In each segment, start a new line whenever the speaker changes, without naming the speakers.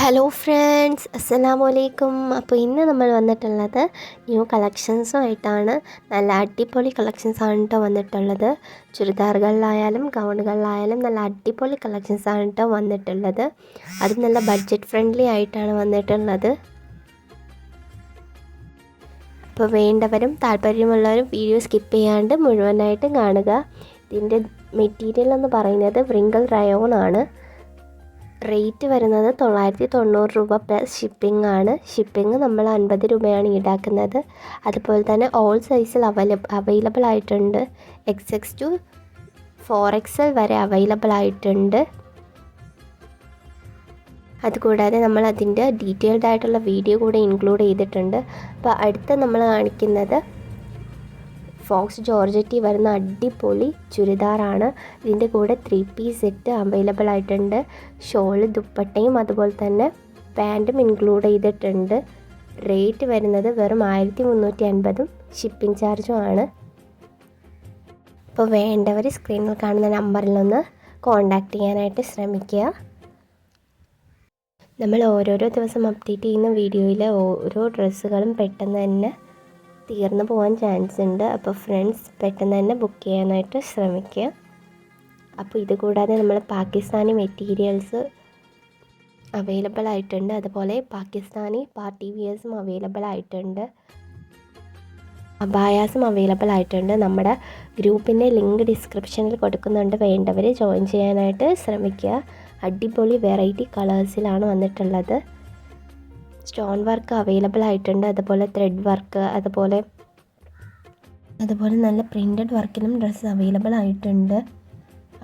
Hello friends അസ്സലാമു അലൈക്കും അപ്പോൾ ഇന്ന് നമ്മൾ വന്നിട്ടുള്ളത് ന്യൂ കളക്ഷൻസുമായിട്ടാണ് നല്ല അടിപൊളി കളക്ഷൻസാണ് കേട്ടോ വന്നിട്ടുള്ളത്. ചുരിദാറുകളിലായാലും ഗൗണുകളിലായാലും നല്ല അടിപൊളി കളക്ഷൻസാണ് കേട്ടോ വന്നിട്ടുള്ളത്. അത് നല്ല ബഡ്ജറ്റ് ഫ്രണ്ട്ലി ആയിട്ടാണ് വന്നിട്ടുള്ളത്. അപ്പോൾ വേണ്ടവരും താല്പര്യമുള്ളവരും വീഡിയോ സ്കിപ്പ് ചെയ്യാണ്ട് മുഴുവനായിട്ടും കാണുക. ഇതിന്റെ മെറ്റീരിയൽ എന്ന് പറയുന്നത് വ്രിങ്കിൾ റയോൺ ആണ്. റേറ്റ് വരുന്നത് തൊള്ളായിരത്തി തൊണ്ണൂറ് രൂപ പ്ലസ് ഷിപ്പിംഗ് ആണ്. ഷിപ്പിംഗ് നമ്മൾ അൻപത് രൂപയാണ് ഈടാക്കുന്നത്. അതുപോലെ തന്നെ ഓൾ സൈസിൽ അവൈലബ് അവൈലബിൾ ആയിട്ടുണ്ട്. X X to four XL വരെ അവൈലബിൾ ആയിട്ടുണ്ട്. അതുകൂടാതെ നമ്മൾ അതിന്റെ ഡീറ്റെയിൽഡ് ആയിട്ടുള്ള വീഡിയോ കൂടെ ഇൻക്ലൂഡ് ചെയ്തിട്ടുണ്ട്. അപ്പോൾ അടുത്ത നമ്മൾ കാണിക്കുന്നത് ഫോക്സ് ജോർജറ്റി വരുന്ന അടിപൊളി ചുരിദാറാണ്. ഇതിന്റെ കൂടെ ത്രീ പീസ് സെറ്റ് അവൈലബിൾ ആയിട്ടുണ്ട്. ഷോൾ ദുപ്പട്ടയും അതുപോലെ തന്നെ പാന്റും ഇൻക്ലൂഡ് ചെയ്തിട്ടുണ്ട്. റേറ്റ് വരുന്നത് വെറും ആയിരത്തി മുന്നൂറ്റി അൻപതും ഷിപ്പിംഗ് ചാർജും ആണ്. അപ്പോൾ വേണ്ടവർ സ്ക്രീനിൽ കാണുന്ന നമ്പറിൽ നമ്പറിലൊന്ന് കോണ്ടാക്ട് ചെയ്യാനായിട്ട് ശ്രമിക്കുക. നമ്മൾ ഓരോരോ ദിവസം അപ്ഡേറ്റ് ചെയ്യുന്ന വീഡിയോയിലെ ഓരോ ഡ്രസ്സുകളും പെട്ടെന്ന് തന്നെ തീർന്നു പോകാൻ ചാൻസ് ഉണ്ട് അപ്പോൾ ഫ്രണ്ട്സ് പെട്ടെന്ന് തന്നെ ബുക്ക് ചെയ്യാനായിട്ട് ശ്രമിക്കുക. അപ്പോൾ ഇത് കൂടാതെ നമ്മൾ പാകിസ്ഥാനി മെറ്റീരിയൽസ് അവൈലബിൾ ആയിട്ടുണ്ട്. അതുപോലെ പാകിസ്ഥാനി പാർട്ടി വിയേഴ്സും അവൈലബിൾ ആയിട്ടുണ്ട്. അബായാസും അവൈലബിൾ ആയിട്ടുണ്ട്. നമ്മുടെ ഗ്രൂപ്പിന്റെ ലിങ്ക് ഡിസ്ക്രിപ്ഷനിൽ കൊടുക്കുന്നുണ്ട്. വേണ്ടവർ ജോയിൻ ചെയ്യാനായിട്ട് ശ്രമിക്കുക. അടിപൊളി വെറൈറ്റി കളേഴ്സിലാണ് വന്നിട്ടുള്ളത്. സ്റ്റോൺ വർക്ക് അവൈലബിൾ ആയിട്ടുണ്ട്. അതുപോലെ ത്രെഡ് വർക്ക് അതുപോലെ അതുപോലെ നല്ല പ്രിന്റഡ് വർക്കിനും ഡ്രസ്സ് അവൈലബിൾ ആയിട്ടുണ്ട്.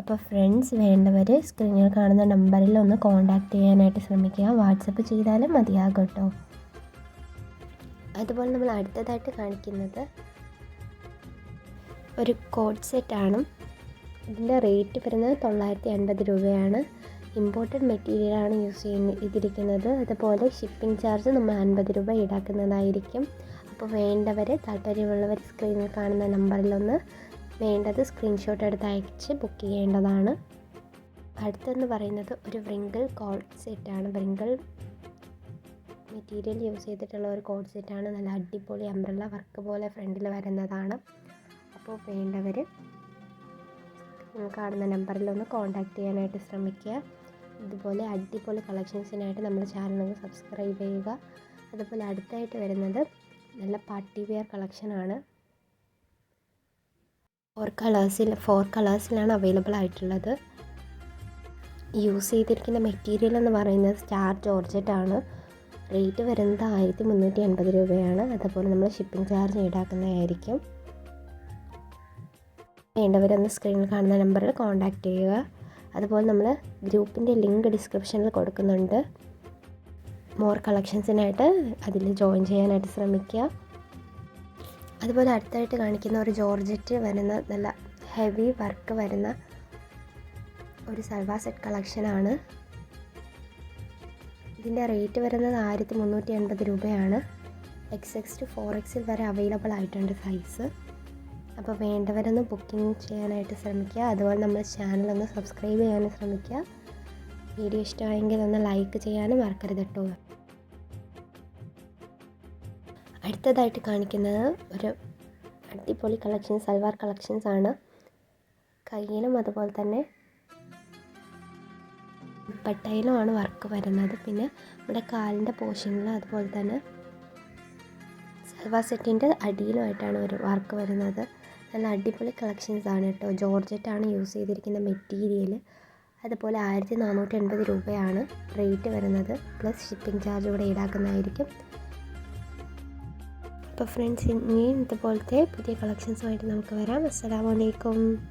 അപ്പോൾ ഫ്രണ്ട്സ് വേണ്ടവർ സ്ക്രീനിൽ കാണുന്ന നമ്പറിൽ ഒന്ന് കോൺടാക്റ്റ് ചെയ്യാനായിട്ട് ശ്രമിക്കുക. വാട്സപ്പ് ചെയ്താലും മതിയാകും കേട്ടോ. അതുപോലെ നമ്മൾ അടുത്തതായിട്ട് കാണിക്കുന്നത് ഒരു കോഡ് സെറ്റാണ് ഇതിന്റെ റേറ്റ് വരുന്നത് തൊള്ളായിരത്തി അൻപത് രൂപയാണ്. ഇമ്പോർട്ടഡ് മെറ്റീരിയലാണ് യൂസ് ചെയ്യുന്ന ഇതിരിക്കുന്നത്. അതുപോലെ ഷിപ്പിംഗ് ചാർജ് നമ്മൾ അൻപത് രൂപ ഈടാക്കുന്നതായിരിക്കും. അപ്പോൾ വേണ്ടവർ താല്പര്യമുള്ളവർ സ്ക്രീനിൽ കാണുന്ന നമ്പറിലൊന്ന് വേണ്ടത് സ്ക്രീൻഷോട്ട് എടുത്ത് അയച്ച് ബുക്ക് ചെയ്യേണ്ടതാണ്. അടുത്തെന്ന് പറയുന്നത് ഒരു വ്രിങ്കിൾ കോഡ് സെറ്റാണ് വ്രിങ്കിൾ മെറ്റീരിയൽ യൂസ് ചെയ്തിട്ടുള്ള ഒരു കോഡ് സെറ്റാണ് നല്ല അടിപൊളി അംബ്രല്ല വർക്ക് പോലെ ഫ്രണ്ടിൽ വരുന്നതാണ്. അപ്പോൾ വേണ്ടവർ കാണുന്ന നമ്പറിൽ ഒന്ന് കോൺടാക്റ്റ് ചെയ്യാനായിട്ട് ശ്രമിക്കുക. ഇതുപോലെ അടിപൊളി കളക്ഷൻസിനായിട്ട് നമ്മുടെ ചാനൽ സബ്സ്ക്രൈബ് ചെയ്യുക. അതുപോലെ അടുത്തായിട്ട് വരുന്നത് നല്ല പാർട്ടി വെയർ കളക്ഷനാണ് ഫോർ കളേഴ്സിൽ ഫോർ കളേഴ്സിലാണ് അവൈലബിൾ ആയിട്ടുള്ളത്. യൂസ് ചെയ്തിരിക്കുന്ന മെറ്റീരിയൽ എന്ന് പറയുന്നത് സ്റ്റാർ ജോർജറ്റ് ആണ്. റേറ്റ് വരുന്നത് ആയിരത്തി മുന്നൂറ്റി അൻപത് രൂപയാണ്. അതുപോലെ നമ്മൾ ഷിപ്പിംഗ് ചാർജ് ഈടാക്കുന്നതായിരിക്കും. വേണ്ടവരൊന്ന് സ്ക്രീനിൽ കാണുന്ന നമ്പറിൽ കോൺടാക്റ്റ് ചെയ്യുക. അതുപോലെ നമ്മൾ ഗ്രൂപ്പിന്റെ ലിങ്ക് ഡിസ്ക്രിപ്ഷനിൽ കൊടുക്കുന്നുണ്ട്. മോർ കളക്ഷൻസിനായിട്ട് അതിൽ ജോയിൻ ചെയ്യാനായിട്ട് ശ്രമിക്കുക. അതുപോലെ അടുത്തായിട്ട് കാണിക്കുന്ന ഒരു ജോർജറ്റ് വരുന്ന നല്ല ഹെവി വർക്ക് വരുന്ന ഒരു സൽവാ സെറ്റ് കളക്ഷനാണ് ഇതിന്റെ റേറ്റ് വരുന്നത് ആയിരത്തി മുന്നൂറ്റി എൺപത് രൂപയാണ്. എക്സ് എക്സ് ടു ഫോർ എക്സിൽ വരെ അവൈലബിൾ ആയിട്ടുണ്ട് സൈസ് അപ്പോൾ വേണ്ടവരൊന്ന് ബുക്കിംഗ് ചെയ്യാനായിട്ട് ശ്രമിക്കുക. അതുപോലെ നമ്മുടെ ചാനൽ ഒന്ന് സബ്സ്ക്രൈബ് ചെയ്യാനും ശ്രമിക്കുക. വീഡിയോ ഇഷ്ടമായെങ്കിൽ ഒന്ന് ലൈക്ക് ചെയ്യാനും മറക്കരുത് കേട്ടോ. അടുത്തതായിട്ട് കാണിക്കുന്നത് ഒരു അടിപൊളി കളക്ഷൻ സൽവാർ കളക്ഷൻസ് ആണ്. കയ്യിലും അതുപോലെ തന്നെ പട്ടയിലുമാണ് വർക്ക് വരുന്നത്. പിന്നെ നമ്മുടെ കാലിന്റെ പോർഷനിൽ അതുപോലെ തന്നെ സൽവാർ സെറ്റിന്റെ അടിയിലുമായിട്ടാണ് ഒരു വർക്ക് വരുന്നത്. നല്ല അടിപൊളി കളക്ഷൻസ് ആണ് കേട്ടോ. ജോർജറ്റ് ആണ് യൂസ് ചെയ്തിരിക്കുന്ന മെറ്റീരിയൽ അതുപോലെ ആയിരത്തി നാനൂറ്റി എൺപത് രൂപയാണ് റേറ്റ് വരുന്നത്. പ്ലസ് ഷിപ്പിംഗ് ചാർജ് കൂടെ ഈടാക്കുന്നതായിരിക്കും. അപ്പോൾ ഫ്രണ്ട്സ് ഇനിയും ഇതുപോലത്തെ പുതിയ കളക്ഷൻസുമായിട്ട് നമുക്ക് വരാം. അസ്സലാമലൈക്കും